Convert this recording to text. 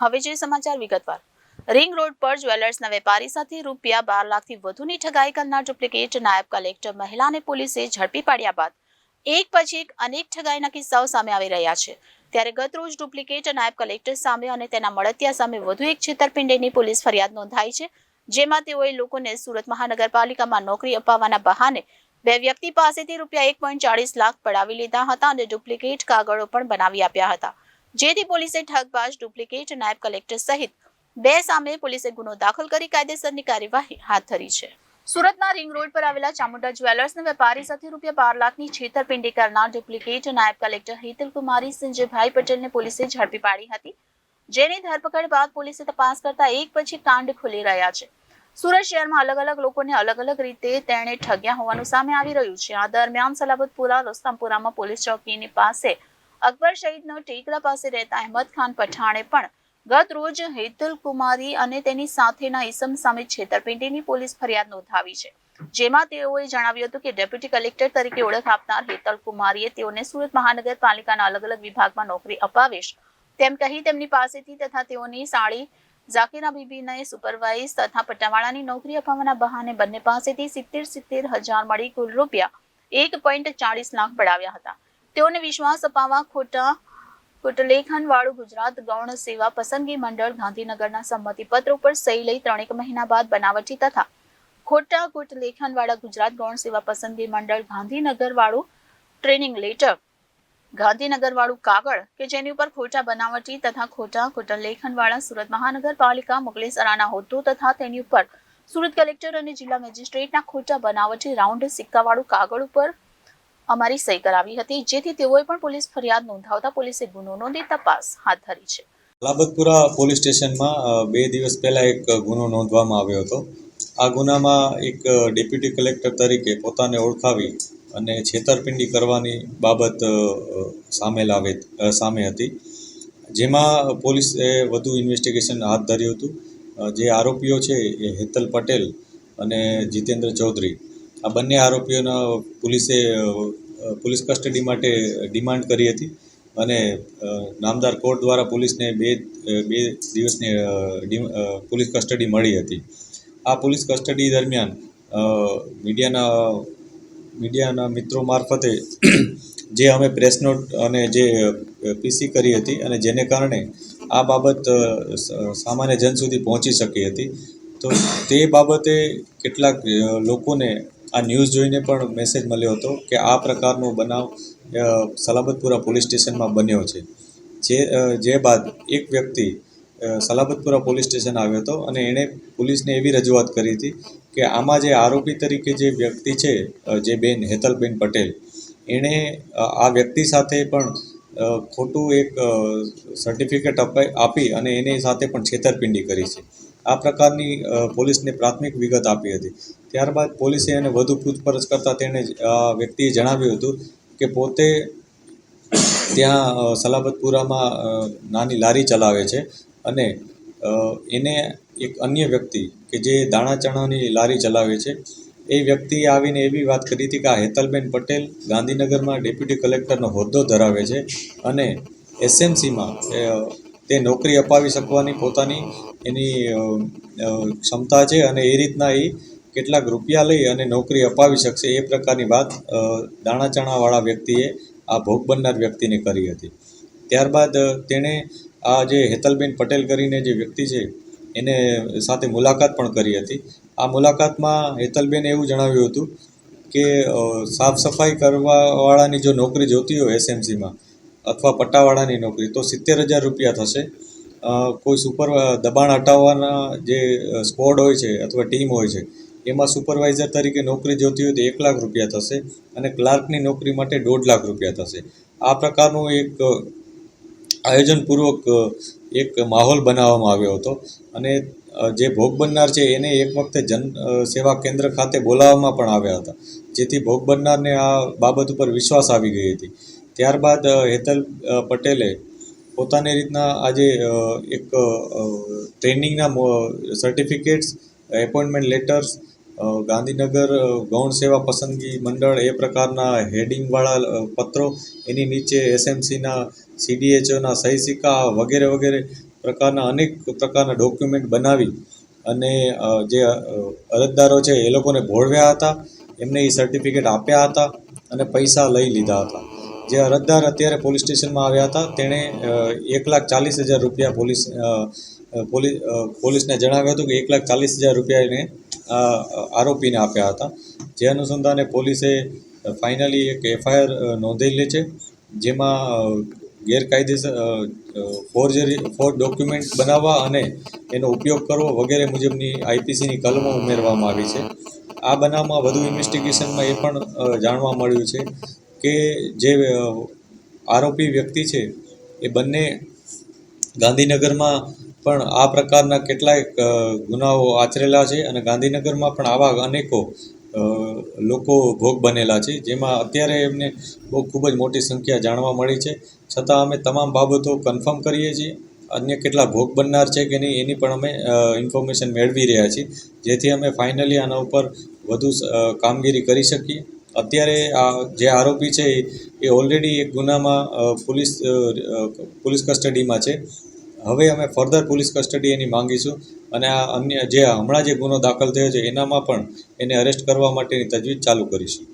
હવે જે સમાચાર વિગતવાર. રિંગ રોડ પર જ્વેલર્સના વેપારી સાથે રૂપિયા બાર લાખથી વધુની ઠગાઈ કરનાર ડુપ્લિકેટ નાયબ કલેક્ટર મહિલાને પોલીસે ઝડપી પાડ્યા બાદ એક પછી એક અનેક ઠગાઈના કિસ્સાઓ સામે આવી રહ્યા છે. ત્યારે ગત રોજ ડુપ્લિકેટ નાયબ કલેક્ટર સામે અને તેના મળતિયા સામે વધુ એક છેતરપિંડીની પોલીસ ફરિયાદ નોંધાઈ છે, જેમાં તેઓએ લોકોને સુરત મહાનગરપાલિકામાં નોકરી અપાવવાના બહાને બે વ્યક્તિ પાસેથી રૂપિયા એક પોઈન્ટ ચાળીસ લાખ પડાવી લીધા હતા અને ડુપ્લિકેટ કાગળો પણ બનાવી આપ્યા હતા. જેથી પોલીસે ઠગબાજ, ડુપ્લિકેટ, નાયબ કલેક્ટર સહિત બે સામે પોલીસે ગુનો દાખલ કરી કાયદેસરની કાર્યવાહી હાથ ધરી છે. સુરતના રિંગ રોડ પર આવેલા ચામુંડા જ્વેલર્સના વેપારી સાથે રૂપિયા બાર લાખની છેતરપિંડી કરનાર ડુપ્લિકેટ નાયબ કલેક્ટર હિતલ કુમારી સંજયભાઈ પટેલને પોલીસે ઝડપી પાડી હતી, જેની ધરપકડ બાદ પોલીસે તપાસ કરતા એક પછી કાંડ ખુલી રહ્યા છે. સુરત શહેરમાં અલગ અલગ લોકોને અલગ અલગ રીતે તેણે ઠગ્યા હોવાનું સામે આવી રહ્યું છે. આ દરમિયાન સલાબતપુરા રસ્તામપુરામાં પોલીસ ચોકીની પાસે અકબર શહીદનો ટેકરા પાસે રહેતા અહેમદ ખાન પઠાણે પણ ગત રોજ હેતલ કુમારી અને તેની સાથેના ઇસમ સામે છેતરપિંડીની પોલીસ ફરિયાદ નોંધાવી છે. જેમાં તેઓએ જણાવ્યું હતું કે ડેપ્યુટી કલેક્ટર તરીકે ઓળખ આપનાર હેતલ કુમારીએ તેઓને સુરત મહાનગરપાલિકાના અલગ અલગ વિભાગમાં નોકરી અપાવીશ. તેમ કહી તેમની પાસેથી તથા તેઓની સાડી ઝાકીરા બીબીને સુપરવાઇઝ તથા પટ્ટાવાળાની નોકરી અપાવવાના બહાને બંને પાસેથી સિત્તેર સિત્તેર હજાર મળી કુલ રૂપિયા એક પોઈન્ટ ચાળીસ લાખ પડાવ્યા હતા. તેઓને વિશ્વાસ અપાવવા ખોટા કુટલેખન વાળું ગુજરાત ગૌણ સેવા પસંદગી મંડળ ગાંધીનગરના સંમતિપત્ર ઉપર સહી લઈ ત્રણેક મહિના બાદ બનાવટી તથા ખોટા કુટલેખન વાળા ગુજરાત ગૌણ સેવા પસંદગી મંડળ ગાંધીનગર વાળું ટ્રેનિંગ લેટર, ગાંધીનગર વાળું કાગળ કે જેની ઉપર ખોટા બનાવટી તથા ખોટા કુટલેખન વાળા સુરત મહાનગરપાલિકા મુગલેસરાના હોદ્દો તથા તેની ઉપર સુરત કલેક્ટર અને જિલ્લા મેજિસ્ટ્રેટના ખોટા બનાવટી રાઉન્ડ સિક્કાવાળું કાગળ ઉપર અમારી સહી કરાવી હતી, જેથી તેઓએ પણ પોલીસ ફરિયાદ નોંધાવતા પોલીસે ગુનો નોંધી તપાસ હાથ ધરી છે. લાબતપુરા પોલીસ સ્ટેશનમાં બે દિવસ પહેલાં એક ગુનો નોંધવામાં આવ્યો હતો. આ ગુનામાં એક ડેપ્યુટી કલેક્ટર તરીકે પોતાને ઓળખાવી અને છેતરપિંડી કરવાની બાબત સામે લાવે સામે હતી. જેમાં પોલીસે વધુ ઇન્વેસ્ટિગેશન હાથ ધર્યું હતું. જે આરોપીઓ છે એ હેતલ પટેલ અને જીતેન્દ્ર ચૌધરી. આ બંને આરોપીઓના પોલીસે પોલીસ કસ્ટડી માટે ડિમાન્ડ કરી હતી અને નામદાર કોર્ટ દ્વારા પોલીસને બે બે દિવસની પોલીસ કસ્ટડી મળી હતી. આ પોલીસ કસ્ટડી દરમિયાન મીડિયાના મીડિયાના મિત્રો મારફતે જે અમે પ્રેસ નોટ અને જે પીસી કરી હતી અને જેને કારણે આ બાબત સામાન્ય જન સુધી પહોંચી શકી હતી. તો તે બાબતે કેટલાક લોકોને આ ન્યૂઝ જોઈને પણ મેસેજ મળ્યો હતો કે આ પ્રકારનો બનાવ સલાબતપુરા પોલીસ સ્ટેશનમાં બન્યો છે. જે જે બાદ એક વ્યક્તિ સલાબતપુરા પોલીસ સ્ટેશન આવ્યો હતો અને એણે પોલીસને એવી રજૂઆત કરી હતી કે આમાં જે આરોપી તરીકે જે વ્યક્તિ છે જે બેન હેતલબેન પટેલ, એણે આ વ્યક્તિ સાથે પણ ખોટું એક સર્ટિફિકેટ અપાઈ, આપી અને એની સાથે પણ છેતરપિંડી કરી છે. આ પ્રકારની પોલીસને પ્રાથમિક વિગત આપી હતી. ત્યારબાદ પોલીસે એને વધુ પૂછપરછ કરતાં તેણે વ્યક્તિએ જણાવ્યું હતું કે પોતે ત્યાં સલાબતપુરામાં નાની લારી ચલાવે છે અને એને એક અન્ય વ્યક્તિ કે જે દાણા ચણાની લારી ચલાવે છે, એ વ્યક્તિએ આવીને એવી વાત કરી હતી કે આ હેતલબેન પટેલ ગાંધીનગરમાં ડેપ્યુટી કલેક્ટરનો હોદ્દો ધરાવે છે અને એસએમસીમાં તે નોકરી અપાવી શકવાની પોતાની એની ક્ષમતા છે અને એ રીતના એ કેટલાક રૂપિયા લઈ અને નોકરી અપાવી શકશે એ પ્રકારની વાત દાણા ચણાવાળા વ્યક્તિએ આ ભોગ બનનાર વ્યક્તિને કરી હતી. ત્યારબાદ તેણે આ જે હેતલબેન પટેલ કરીને જે વ્યક્તિ છે એને સાથે મુલાકાત પણ કરી હતી. આ મુલાકાતમાં હેતલબેને એવું જણાવ્યું હતું કે સાફ સફાઈ કરવાવાળાની જો નોકરી જોતી હોય એસએમસીમાં અથવા પટ્ટાવાળાની નોકરી, તો સિત્તેર હજાર રૂપિયા થશે. કોઈ સુપર દબાણ હટાવવાના જે સ્કોડ હોય છે અથવા ટીમ હોય છે, એમાં સુપરવાઇઝર તરીકે નોકરી જોતી હોય તો એક લાખ રૂપિયા થશે અને ક્લાર્કની નોકરી માટે દોઢ લાખ રૂપિયા થશે. આ પ્રકારનું એક આયોજનપૂર્વક એક માહોલ બનાવવામાં આવ્યો હતો. અને જે ભોગ બનનાર છે એને એક વખતે જન સેવા કેન્દ્ર ખાતે બોલાવવામાં પણ આવ્યા હતા. જેથી ભોગ બનનારને આ બાબત ઉપર વિશ્વાસ આવી ગઈ હતી. ત્યારબાદ હેતલ પટેલે પોતાની રીતના આજે એક ટ્રેનિંગના સર્ટિફિકેટ્સ, એપોઇન્ટમેન્ટ લેટર્સ ગાંધીનગર ગૌણ સેવા પસંદગી મંડળ એ પ્રકારના હેડિંગવાળા પત્રો એની નીચે એસએમસીના, સીડીએચઓના સહી સિક્કા વગેરે વગેરે પ્રકારના અનેક પ્રકારના ડોક્યુમેન્ટ બનાવી અને જે અરજદારો છે એ લોકોને ભોળવ્યા હતા. એમને એ સર્ટિફિકેટ આપ્યા હતા અને પૈસા લઈ લીધા હતા. જે અરજદાર અત્યારે પોલીસ સ્ટેશનમાં આવ્યા હતા, તેણે એક લાખ ચાલીસ હજાર રૂપિયા પોલીસ પોલીસ પોલીસને જણાવ્યું હતું કે એક લાખ ચાલીસ હજાર રૂપિયા એને આરોપીને આપ્યા હતા. જે અનુસંધાને પોલીસે ફાઇનલી એક એફઆઈઆર નોંધેલી છે, જેમાં ગેરકાયદેસર ફોર્જરી, ફોર ડોક્યુમેન્ટ બનાવવા અને એનો ઉપયોગ કરવો વગેરે મુજબની આઈપીસીની કલમો ઉમેરવામાં આવી છે. આ બનાવમાં વધુ ઇન્વેસ્ટિગેશનમાં એ પણ જાણવા મળ્યું છે કે જે આરોપી વ્યક્તિ છે, એ બંને ગાંધીનગરમાં પણ આ પ્રકારના કેટલાય ગુનાઓ આચરેલા છે અને ગાંધીનગરમાં પણ આવા અનેકો લોકો ભોગ બનેલા છે, જેમાં અત્યારે એમને બહુ ખૂબ જ મોટી સંખ્યા જાણવા મળી છે. છતાં અમે તમામ બાબતો કન્ફર્મ કરીએ છીએ, અન્ય કેટલા ભોગ બનનાર છે કે નહીં એની પણ અમે ઇન્ફોર્મેશન મેળવી રહ્યા છીએ, જેથી અમે ફાઇનલી આના ઉપર વધુ કામગીરી કરી શકીએ. અત્યારે આ જે આરોપી છે, એ- ઓલરેડી એક ગુનામાં પોલીસ પોલીસ કસ્ટડીમાં છે. હવે અમે ફર્ધર પોલીસ કસ્ટડી એની માંગીશું અને આ અન્ય જે હમણાં જે ગુનો દાખલ થયો છે, એનામાં પણ એને અરેસ્ટ કરવા માટેની તજવીજ ચાલુ કરીશું.